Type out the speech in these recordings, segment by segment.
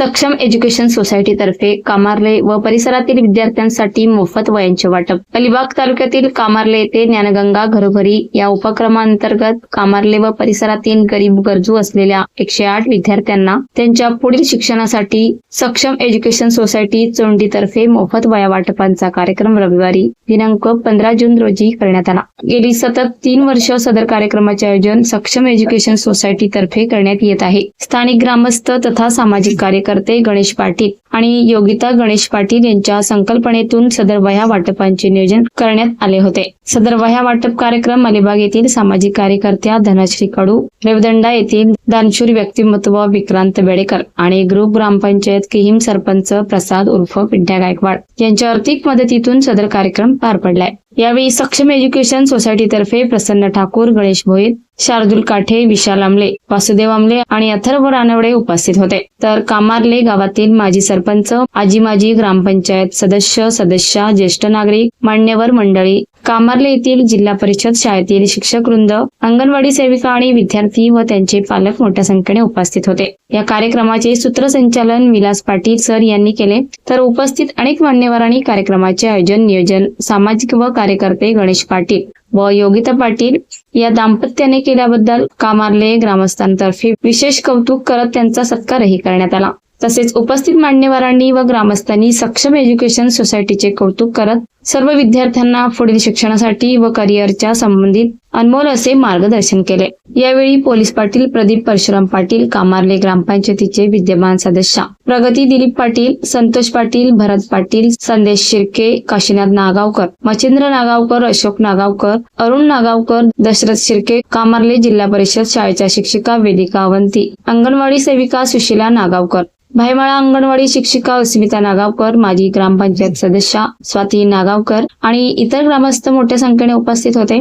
सक्षम एज्युकेशन सोसायटीतर्फे कामार्ले व परिसरातील विद्यार्थ्यांसाठी मोफत वयांचे वाटप. अलिबाग तालुक्यातील कामार्ले येथे ज्ञानगंगा घरोघरी या उपक्रमांतर्गत कामार्ले व परिसरातील गरीब गरजू असलेल्या एकशे आठ विद्यार्थ्यांना त्यांच्या पुढील शिक्षणासाठी सक्षम एज्युकेशन सोसायटी चोंडीतर्फे मोफत वया वाटपांचा कार्यक्रम रविवारी दिनांक पंधरा जून रोजी करण्यात आला. गेली सतत तीन वर्ष सदर कार्यक्रमाचे आयोजन सक्षम एज्युकेशन सोसायटीतर्फे करण्यात येत आहे. स्थानिक ग्रामस्थ तथा सामाजिक कार्यकर्ते गणेश पाटील आणि योगिता गणेश पाटील यांच्या संकल्पनेतून सदर वह्या वाटपांचे नियोजन करण्यात आले होते. सदर वह्या वाटप कार्यक्रम अलिबाग येथील सामाजिक कार्यकर्त्या धनश्री कडू रेवदंडा येथील दानशूर व्यक्तिमत्व विक्रांत बेडेकर आणि ग्रुप ग्रामपंचायत किहीम सरपंच प्रसाद उर्फ विद्या गायकवाड यांच्या आर्थिक मदतीतून सदर कार्यक्रम पार पडलाय. यावेळी सक्षम एज्युकेशन सोसायटीतर्फे प्रसन्न ठाकूर गणेश भोईर शार्दुल काठे विशाल आमले वासुदेव आमले आणि अथर्व रानवडे उपस्थित होते. तर कामार्ले गावातील माजी सरपंच आजी माजी ग्रामपंचायत सदस्य सदस्या ज्येष्ठ नागरिक मान्यवर मंडळी कामार्ले येथील जिल्हा परिषद शाळेतील शिक्षक वृंद अंगणवाडी सेविका आणि विद्यार्थी व त्यांचे पालक मोठ्या संख्येने उपस्थित होते. या कार्यक्रमाचे सूत्रसंचालन विलास पाटील सर यांनी केले. तर उपस्थित अनेक मान्यवरांनी कार्यक्रमाचे आयोजन नियोजन सामाजिक व कार्यकर्ते गणेश पाटील व योगिता पाटील या दाम्पत्याने केल्याबद्दल कामार्ले ग्रामस्थांतर्फे विशेष कौतुक करत त्यांचा सत्कारही करण्यात आला. तसेच उपस्थित मान्यवरांनी व ग्रामस्थांनी सक्षम एज्युकेशन सोसायटीचे कौतुक करत सर्व विद्यार्थ्यांना पुढील शिक्षणासाठी व करिअरच्या संबंधित अनमोल असे मार्गदर्शन केले. यावेळी पोलीस पाटील प्रदीप परशुराम पाटील कामार्ले ग्रामपंचायतीचे विद्यमान सदस्य प्रगती दिलीप पाटील संतोष पाटील भरत पाटील संदेश शिर्के काशीनाथ नागावकर मच्छिंद्र नागावकर अशोक नागावकर अरुण नागावकर दशरथ शिर्के कामार्ले जिल्हा परिषद शाळेच्या शिक्षिका वेदिका अवंती अंगणवाडी सेविका सुशीला नागावकर. भाईमाळा अंगणवाडी शिक्षिका अस्मिता नागावकर माजी ग्रामपंचायत सदस्या स्वाती नागावकर आणि इतर ग्रामस्थ मोठ्या संख्येने उपस्थित होते.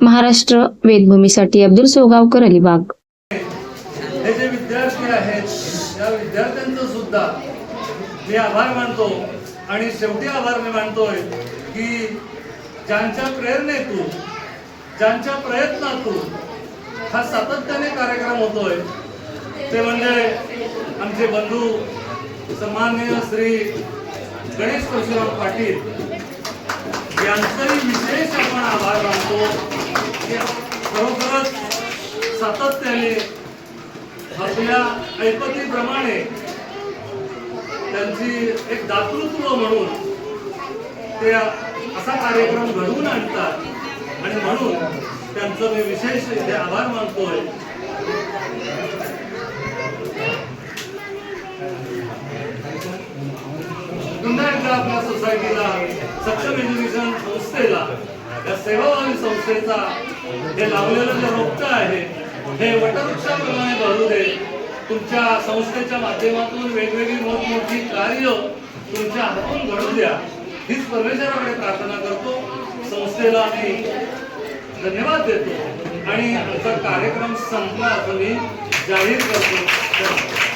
महाराष्ट्र वेदभूमीसाठी अब्दुल सोगावकर अलिबाग. हे जे विद्यार्थी आहेत त्या विद्यार्थ्यांचं सुद्धा मी आभार मानतो आणि शेवटी आभार मी मानतोय की ज्यांच्या प्रेरणेतून ज्यांच्या प्रयत्नातून हा सातत्याने कार्यक्रम होतोय ते म्हणजे आमचे बंधू सन्माननीय श्री गणेश परशुराम पाटील यांचाही विशेष आपण आभार मानतो की खरोखरच सातत्याने आपल्या ऐपतीप्रमाणे त्यांची एक दातृत्व म्हणून ते असा कार्यक्रम घडवून आणतात आणि म्हणून त्यांचं मी विशेष इथे आभार मानतोय. सोसायटीला सक्षम एज्युकेशन संस्थेला या सेवाभावी संस्थेचा हे लावलेलं जे रोपटं आहे हे वटवृक्षाप्रमाणे भरू दे. तुमच्या संस्थेच्या माध्यमातून वेगवेगळी मोठमोठी कार्य तुमच्या हातून घडू द्या. हीच परमेश्वराकडे प्रार्थना करतो. संस्थेला आम्ही धन्यवाद देतो. आणि आमचा कार्यक्रम संपला. असं मी जाहीर करतो. धन्यवाद.